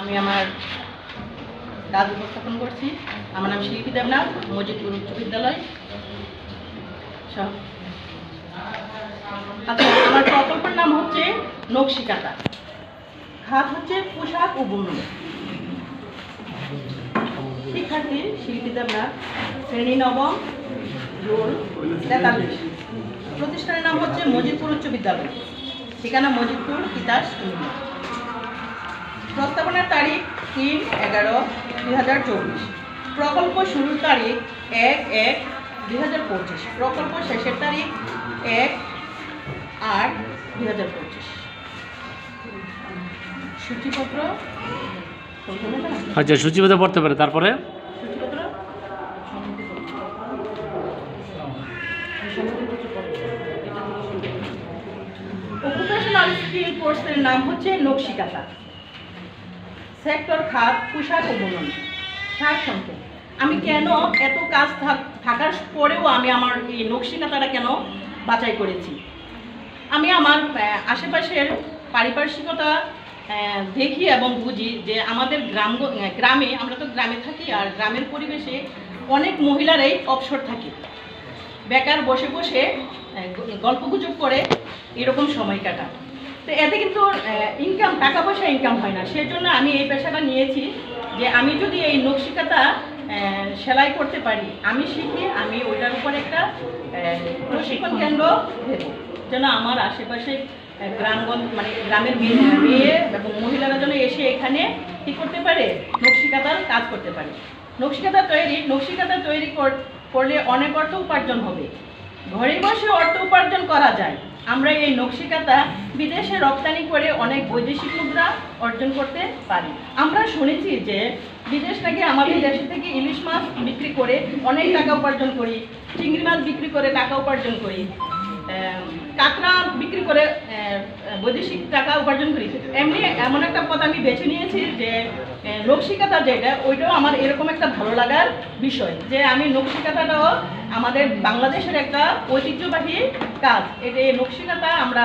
আমি আমার কাজ উপস্থাপন করছি। আমার নাম শিল্পী দেবনাথ, মজিদপুর উচ্চ বিদ্যালয়। আচ্ছা আমার প্রকল্পের নাম হচ্ছে নকশিকাতা খাত হচ্ছে পোশাক ও বুনন শিক্ষার্থী শিল্পী দেবনাথ, শ্রেণি নবম রোল তেতাল্লিশ। প্রতিষ্ঠানের নাম হচ্ছে মজিদপুর উচ্চ বিদ্যালয়। ঠিকানা মজিদপুর, তিতাস প্রস্তাবনার তারিখ তিন এগারো দুই হাজার চব্বিশ। প্রকল্প শুরুর তারিখ এক এক দুই হাজার পঁচিশ। প্রকল্প শেষের তারিখ এক আট দুই হাজার পঁচিশ। সূচিপত্র? আচ্ছা সূচিপত্র পড়তে পারে তারপরে? সূচিপত্র? অকুপেশনাল স্কিল কোর্সের নাম হচ্ছে নকশিকাতা সেক্টর খাত, পোশাক ও বুনন সার সংক্ষেপ আমি কেন এত কাজ থাক- থাকার পরেও আমি আমার এই নকশিকাতাটা কেন বাছাই করেছি? আমি আমার আশেপাশের পারিপার্শ্বিকতা দেখি এবং বুঝি যে আমাদের গ্রাম গ্রামে, আমরা তো গ্রামে থাকি আর গ্রামের পরিবেশে অনেক মহিলারাই অবসর থাকে। বেকার বসে বসে গল্পগুজব করে এরকম সময় কাটায়। তো এতে কিন্তু ইনকাম টাকা পয়সা ইনকাম হয় না। সেজন্য আমি এই পেশাটা নিয়েছি যে আমি যদি এই নকশিকাতা আহ, সেলাই করতে পারি আমি শিখে আমি ওইটার উপর একটা প্রশিক্ষণ কেন্দ্র দেব। যেন আমার আশেপাশে গ্রামগঞ্জ মানে গ্রামের মেয়ে এবং মহিলারা যেন এসে এখানে কী করতে পারে নকশিকাতার কাজ করতে পারে। নকশিকাতা তৈরি নকশিকাতা তৈরি কর- করলে অনেক অর্থ উপার্জন হবে। ঘরে বসে অর্থ উপার্জন করা যায়। আমরা এই নকশিকাতা বিদেশে রপ্তানি করে অনেক বৈদেশিক মুদ্রা অর্জন করতে পারি। আমরা শুনেছি যে বিদেশ নাকি আমাদের দেশ থেকে ইলিশ মাছ বিক্রি করে অনেক টাকা উপার্জন করি, চিংড়ি মাছ বিক্রি করে টাকা উপার্জন করি। কাঁকড়া বিক্রি করে বৈদেশিক টাকা উপার্জন করি। এমনি এমন একটা পথ আমি বেছে নিয়েছি যে নকশিকাতা যেটা, ওইটাও আমার এরকম একটা ভালো লাগার বিষয় যে, আমি নকশিকাতাটাও আমাদের বাংলাদেশের একটা ঐতিহ্যবাহী কাজ। এটা এই নকশিকাতা আমরা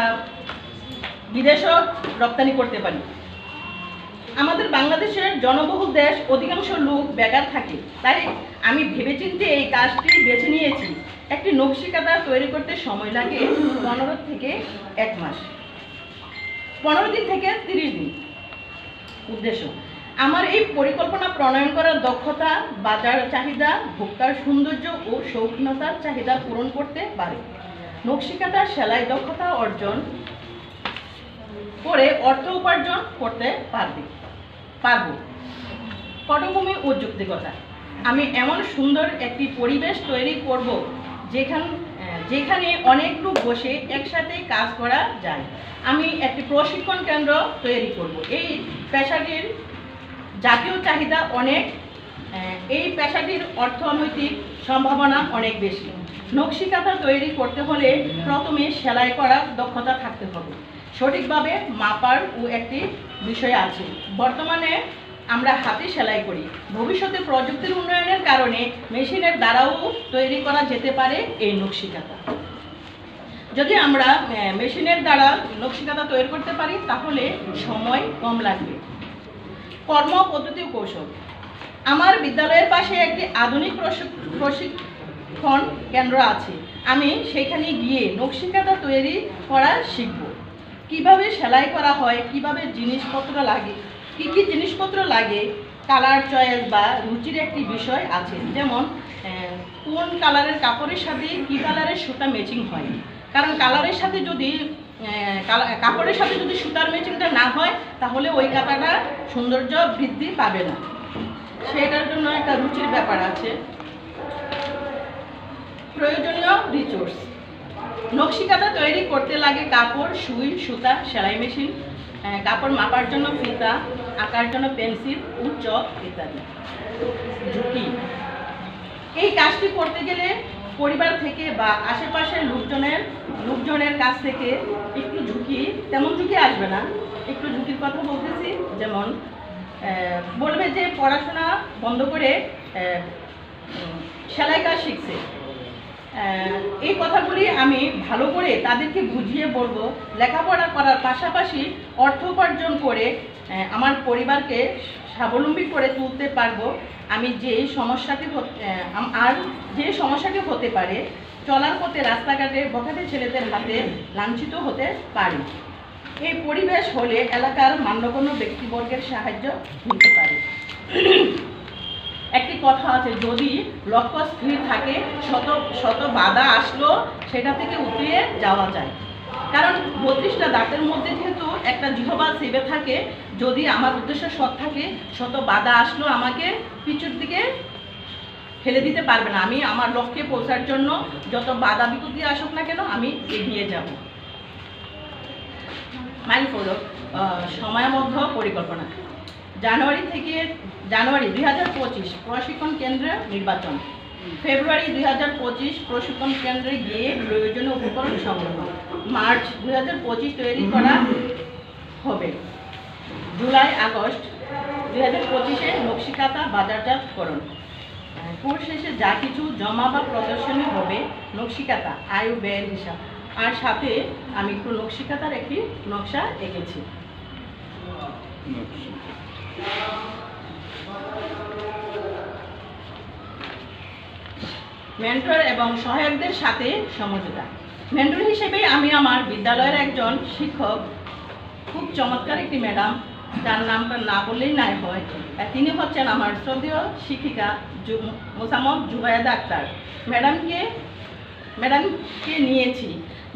বিদেশেও রপ্তানি করতে পারি। আমাদের বাংলাদেশের জনবহুল দেশ, অধিকাংশ লোক বেকার থাকে। তাই আমি ভেবেচিন্তে এই কাজটি বেছে নিয়েছি। একটি নকশিকাতা তৈরি করতে সময় লাগে পনেরো থেকে এক মাস। পনেরো দিন থেকে তিরিশ দিন। উদ্দেশ্য, আমার এই পরিকল্পনা প্রণয়ন করার দক্ষতা, বাজার চাহিদা, ভোক্তার সৌন্দর্য ও শৌখিনতার চাহিদা পূরণ করতে পারে। নকশিকাতার সেলাই দক্ষতা অর্জন করে অর্থ উপার্জন করতে পারবে। পারব। পটভূমি ও যুক্তিকতা, আমি এমন সুন্দর একটি পরিবেশ তৈরি করব যেখান যেখানে অনেক লোক বসে একসাথে কাজ করা যায়। আমি একটি প্রশিক্ষণ কেন্দ্র তৈরি করব। এই পেশাটির জাতীয় চাহিদা অনেক এই পেশাটির অর্থনৈতিক সম্ভাবনা অনেক বেশি। নকশিকাতা তৈরি করতে হলে প্রথমে সেলাই করার দক্ষতা থাকতে হবে। সঠিকভাবে মাপার ও একটি বিষয় আছে। বর্তমানে আমরা হাতে সেলাই করি। ভবিষ্যতে প্রযুক্তির উন্নয়নের কারণে মেশিনের দ্বারাও তৈরি করা যেতে পারে এই নকশিকাতা। যদি আমরা মেশিনের দ্বারা নকশিকাতা তৈরি করতে পারি, তাহলে সময় কম লাগবে। কর্ম পদ্ধতি কৌশল। আমার বিদ্যালয়ের পাশে একটি আধুনিক প্রশিক- প্রশিক্ষণ কেন্দ্র আছে। আমি সেখানে গিয়ে নকশিকাতা তৈরি করা শিখব। কীভাবে সেলাই করা হয়, কীভাবে জিনিসপত্র লাগে কি কি জিনিসপত্র লাগে কালার চয়েস বা রুচির একটি বিষয় আছে। যেমন কোন কালারের কাপড়ের সাথে কি কালারের সুতা ম্যাচিং হয়? কারণ কালারের সাথে যদি কাপড়ের সাথে যদি সুতার ম্যাচিংটা না হয়, তাহলে ওই কাঁথাটা সৌন্দর্য বৃদ্ধি পাবে না। সেটার জন্য একটা রুচির ব্যাপার আছে। প্রয়োজনীয় রিসোর্স নকশিকাতা তৈরি করতে লাগে কাপড়, সুই, সুতা, সেলাই মেশিন কাপড় মাপার জন্য ফিতা, আঁকার জন্য পেন্সিল, উচ্চ ইত্যাদি। ঝুঁকি। এই কাজটি করতে গেলে পরিবার থেকে বা আশেপাশের লোকজনের লোকজনের কাছ থেকে একটু ঝুঁকি, তেমন ঝুঁকি আসবে না। একটু ঝুঁকির কথা বলতেছি, যেমন বলবে যে পড়াশোনা বন্ধ করে সেলাই কাজ শিখছে। এই কথাগুলি আমি ভালো করে তাদেরকে বুঝিয়ে বলব। লেখাপড়া করার পাশাপাশি অর্থ উপার্জন করে আমার পরিবারকে স্বাবলম্বী করে তুলতে পারব। আমি যে সমস্যাটি হত- আর যে সমস্যাটি হতে পারে, চলার পথে, রাস্তাঘাটে, বখাটে ছেলেদের হাতে লাঞ্ছিত হতে পারি। এই পরিবেশ হলে এলাকার মান্যগণ্য ব্যক্তিবর্গের সাহায্য নিতে পারে। একটি কথা আছে, যদি লক্ষ্য স্থির থাকে, শত শত বাধা আসলো, সেটা থেকে উতরিয়ে যাওয়া যায়। কারণ বত্রিশটা দাঁতের মধ্যে যেহেতু একটা জিহবা সেবে থাকে, যদি আমার উদ্দেশ্য সৎ থাকে, শত বাধা আসলো, আমাকে পিছুর দিকে ফেলে দিতে পারবে না। আমি আমার লক্ষ্যে পৌঁছার জন্য যত বাধা বিপত্তি আসুক না কেন, আমি এগিয়ে যাব। মাইল হলো সময়বদ্ধ পরিকল্পনা। জানুয়ারি থেকে জানুয়ারি দুই হাজার পঁচিশ প্রশিক্ষণ কেন্দ্রে নির্বাচন। ফেব্রুয়ারি দুই হাজার পঁচিশ প্রশিক্ষণ কেন্দ্রে গিয়ে প্রয়োজনীয় উপকরণ সংগ্রহ। মার্চ দুই হাজার পঁচিশ তৈরি করা হবে। জুলাই, আগস্ট দুই হাজার পঁচিশে নকশিকাতা বাজারজাতকরণ। কোর্স শেষে যা কিছু জমা বা প্রদর্শনী হবে নকশিকাতা, আয়ু, ব্যয়ের হিসাব। আর সাথে আমি একটু নকশিকাতার একটি নকশা এঁকেছি। মেন্টর এবং সহায়কদের সাথে সমঝোতা। মেন্টর হিসেবে আমি আমার বিদ্যালয়ের একজন শিক্ষক, খুব চমৎকার একটি ম্যাডাম, যার নামটা না বললেই নাই হয়। তিনি হচ্ছেন আমার শ্রদ্ধেয় শিক্ষিকা মোসাম্মদ জুবায়েদা আক্তার। ম্যাডামকে ম্যাডামকে নিয়েছি?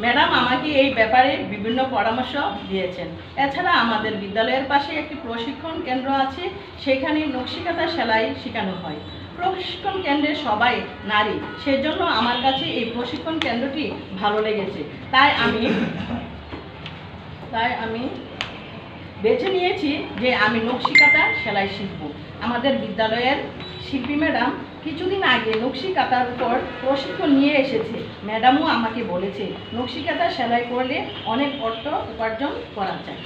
ম্যাডাম আমাকে এই ব্যাপারে বিভিন্ন পরামর্শ দিয়েছেন। এছাড়া আমাদের বিদ্যালয়ের পাশে একটি প্রশিক্ষণ কেন্দ্র আছে, সেখানে নকশিকাতা সেলাই শেখানো হয়। প্রশিক্ষণ কেন্দ্রে সবাই নারী, সেজন্য আমার কাছে এই প্রশিক্ষণ কেন্দ্রটি ভালো লেগেছে। তাই আমি তাই আমি বেছে নিয়েছি যে আমি নকশিকাতা সেলাই শিখব। আমাদের বিদ্যালয়ের শিল্পী ম্যাডাম কিছুদিন আগে নকশিকাতার উপর প্রশিক্ষণ নিয়ে এসেছে। ম্যাডামও আমাকে বলেছে, নকশিকাতা সেলাই করলে অনেক অর্থ উপার্জন করা যায়।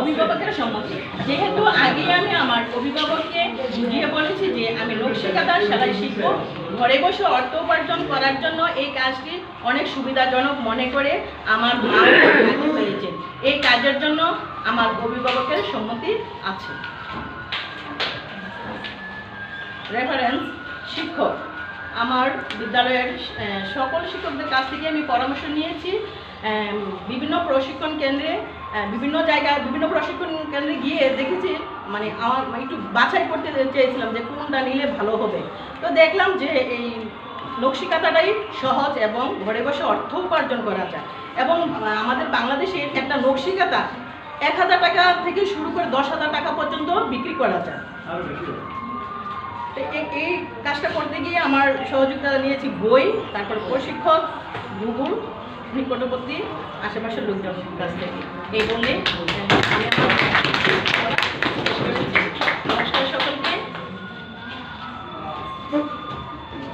অভিভাবকের সম্মতি। যেহেতু আগে আমি আমার অভিভাবককে বুঝিয়ে বলেছি যে আমি নকশিকাতার সেলাই শিখব, ঘরে বসে অর্থ উপার্জন করার জন্য এই কাজটি অনেক সুবিধাজনক মনে করে আমার হয়েছেন এই কাজের জন্য আমার অভিভাবকের সম্মতি আছে। রেফারেন্স শিক্ষক। আমার বিদ্যালয়ের সকল শিক্ষকদের কাছ থেকে আমি পরামর্শ নিয়েছি। বিভিন্ন প্রশিক্ষণ কেন্দ্রে বিভিন্ন জায়গায়, বিভিন্ন প্রশিক্ষণ কেন্দ্রে গিয়ে দেখেছি মানে আমার একটু বাছাই করতে চেয়েছিলাম যে কোনটা নিলে ভালো হবে। তো দেখলাম যে এই নকশিকাতাটাই সহজ এবং ঘরে বসে অর্থ উপার্জন করা যায়। এবং আমাদের বাংলাদেশে একটা নকশিকাতা এক হাজার টাকা থেকে শুরু করে দশ হাজার টাকা পর্যন্ত বিক্রি করা যায়। তো এই- এই কাজটা করতে গিয়ে আমার সহযোগিতা নিয়েছি বই তারপর প্রশিক্ষক গুগল নিকটবর্তী আশেপাশের লোকজন কাছ থেকে। এই বলে আমি আমার